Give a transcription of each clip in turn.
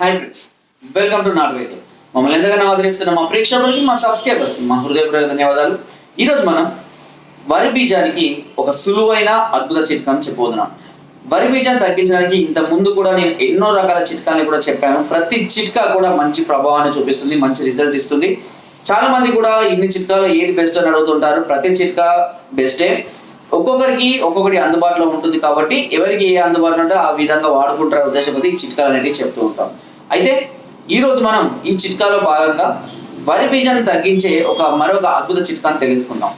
Hi friends welcome to నాట్ వేదిక మమ్మల్ని ఎంతగానో ఆదరిస్తున్న మా ప్రేక్షకులకి మా సబ్స్క్రైబర్స్ మా హృదయపూర్వక ధన్యవాదాలు. ఈరోజు మనం వరి బీజానికి ఒక సులువైన అద్భుత చిట్కాను చెప్పబోతున్నాం. వరి బీజాన్ని తగ్గించడానికి ఇంత ముందు కూడా నేను ఎన్నో రకాల చిట్కాలను కూడా చెప్పాను. ప్రతి చిట్కా కూడా మంచి ప్రభావాన్ని చూపిస్తుంది మంచి రిజల్ట్ ఇస్తుంది. చాలా మంది కూడా ఇన్ని చిట్కాలు ఏది బెస్ట్ అని అడుగుతుంటారు. ప్రతి చిట్కా బెస్టే ఒక్కొక్కరికి ఒక్కొక్కటి అందుబాటులో ఉంటుంది కాబట్టి ఎవరికి ఏ అందుబాటులో ఉంటే ఆ విధంగా వాడుకుంటారు ఉద్దేశంతో ఈ చిట్కాలు అనేవి చెప్తూ ఉంటాం. అయితే ఈరోజు మనం ఈ చిట్కాలో భాగంగా వరి బీజాన్ని తగ్గించే ఒక మరొక అద్భుత చిట్కాను తెలుసుకుందాం.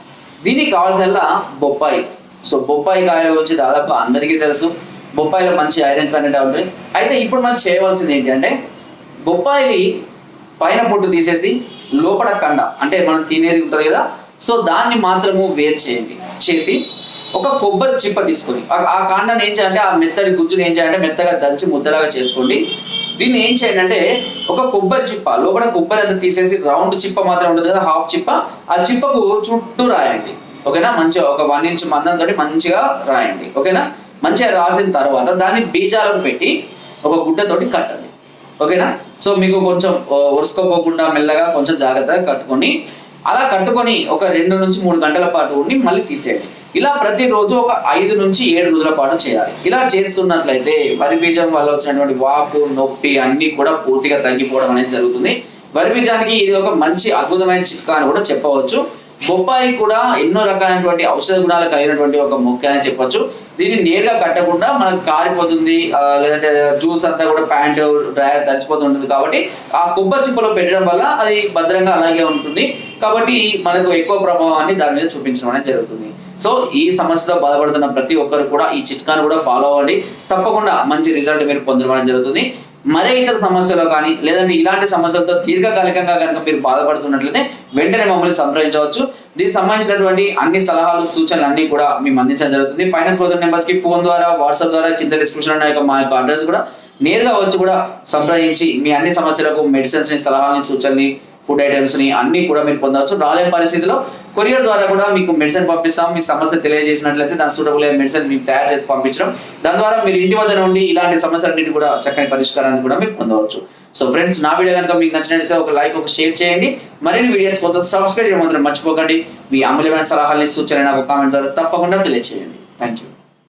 దీనికి కావాల్సిన బొప్పాయి. సో బొప్పాయి కాయ గురించి దాదాపు అందరికీ తెలుసు. బొప్పాయిలో మంచి ఐరన్ కంటెంట్ ఉంటుంది. అయితే ఇప్పుడు మనం చేయవలసింది ఏంటంటే బొప్పాయి పైన పొట్టు తీసేసి లోపల కండ అంటే మనం తినేది ఉంటుంది కదా సో దాన్ని మాత్రము వేరు చేయండి. చేసి ఒక కొబ్బరి చిప్ప తీసుకొని ఆ- ఆ కాండాన్ని ఏం చేయాలంటే ఆ మెత్తడి గుజ్జుని ఏం చేయాలంటే మెత్తగా దంచి ముద్దలాగా చేసుకోండి. దీన్ని ఏం చేయండి అంటే ఒక కొబ్బరి చిప్ప లోపల కొబ్బరి అంతా తీసేసి రౌండ్ చిప్ప మాత్రం ఉంటుంది కదా హాఫ్ చిప్ప ఆ చిప్పకు చుట్టూ రాయండి. ఓకేనా? మంచిగా ఒక వన్ ఇంచ్ మందంతో మంచిగా రాయండి. ఓకేనా? మంచిగా రాసిన తర్వాత దాన్ని బీజాలను పెట్టి ఒక గుడ్డతోటి కట్టండి. ఓకేనా? సో మీకు కొంచెం ఒరుసుకోపోకుండా మెల్లగా కొంచెం జాగ్రత్తగా కట్టుకొని అలా కట్టుకొని ఒక రెండు నుంచి మూడు గంటల పాటు ఉండి మళ్ళీ తీసేయండి. ఇలా ప్రతిరోజు ఒక ఐదు నుంచి ఏడు రోజుల పాటు చేయాలి. ఇలా చేస్తున్నట్లయితే వరి బీజం వల్ల వచ్చినటువంటి వాపు నొప్పి అన్ని కూడా పూర్తిగా తగ్గిపోవడం అనేది జరుగుతుంది. వరి బీజానికి ఇది ఒక మంచి అద్భుతమైన చిట్కా అని కూడా చెప్పవచ్చు. బొప్పాయి కూడా ఎన్నో రకాలైనటువంటి ఔషధ గుణాలు కలిగినటువంటి ఒక మొక్క అని చెప్పొచ్చు. దీన్ని నేరుగా కట్టకుండా మనకు కారిపోతుంది ఆ, లేదంటే జ్యూస్ అంతా కూడా ప్యాంట్ డ్రైయర్ తడిచిపోతుంటుంది కాబట్టి ఆ కొబ్బరి చిప్పలో పెట్టడం వల్ల అది భద్రంగా అలాగే ఉంటుంది. కాబట్టి మనకు ఎక్కువ ప్రభావాన్ని దాని మీద చూపించడం అనేది జరుగుతుంది. సో ఈ సమస్యతో బాధపడుతున్న ప్రతి ఒక్కరు కూడా ఈ చిట్కాను కూడా ఫాలో అవ్వండి. తప్పకుండా మంచి రిజల్ట్ మీరు పొందడం జరుగుతుంది. మరే ఇతర సమస్యలో కానీ లేదంటే ఇలాంటి సమస్యలతో దీర్ఘకాలికంగా కనుక మీరు బాధపడుతున్నట్లయితే వెంటనే మమ్మల్ని సంప్రదించవచ్చు. దీనికి సంబంధించినటువంటి అన్ని సలహాలు సూచనలు అన్ని కూడా మేము అందించడం జరుగుతుంది. పైన స్క్రోల్ నెంబర్స్కి ఫోన్ ద్వారా వాట్సాప్ ద్వారా కింద డిస్క్రిప్షన్ ఉన్న యొక్క మా యొక్క అడ్రస్ కూడా నేరుగా వచ్చి కూడా సంప్రదించి మీ అన్ని సమస్యలకు మెడిసిన్స్ని సలహాలని సూచనని ఫుడ్ ఐటమ్స్ని అన్ని కూడా మీరు పొందవచ్చు. రాలేని పరిస్థితిలో కొరియర్ ద్వారా కూడా మీకు మెడిసిన్ పంపిస్తాం. మీ సమస్య తెలియజేసినట్లయితే దాని సూటబుల్ మెడిసిన్ మీకు తయారు చేసి పంపించడం. దాని ద్వారా మీరు ఇంటి వద్ద నుండి ఇలాంటి సమస్యలన్నిటి కూడా చక్కని పరిష్కారాన్ని కూడా మీరు పొందవచ్చు. సో ఫ్రెండ్స్ నా వీడియో కనుక మీకు నచ్చినట్లయితే ఒక లైక్ ఒక షేర్ చేయండి. మరిన్ని వీడియోస్ కోసం సబ్స్క్రైబ్ చేయడం మాత్రం మర్చిపోకండి. మీ అమూల్యమైన సలహాలని సూచనలు నాకు కామెంట్ ద్వారా తప్పకుండా తెలియజేయండి థ్యాంక్ యూ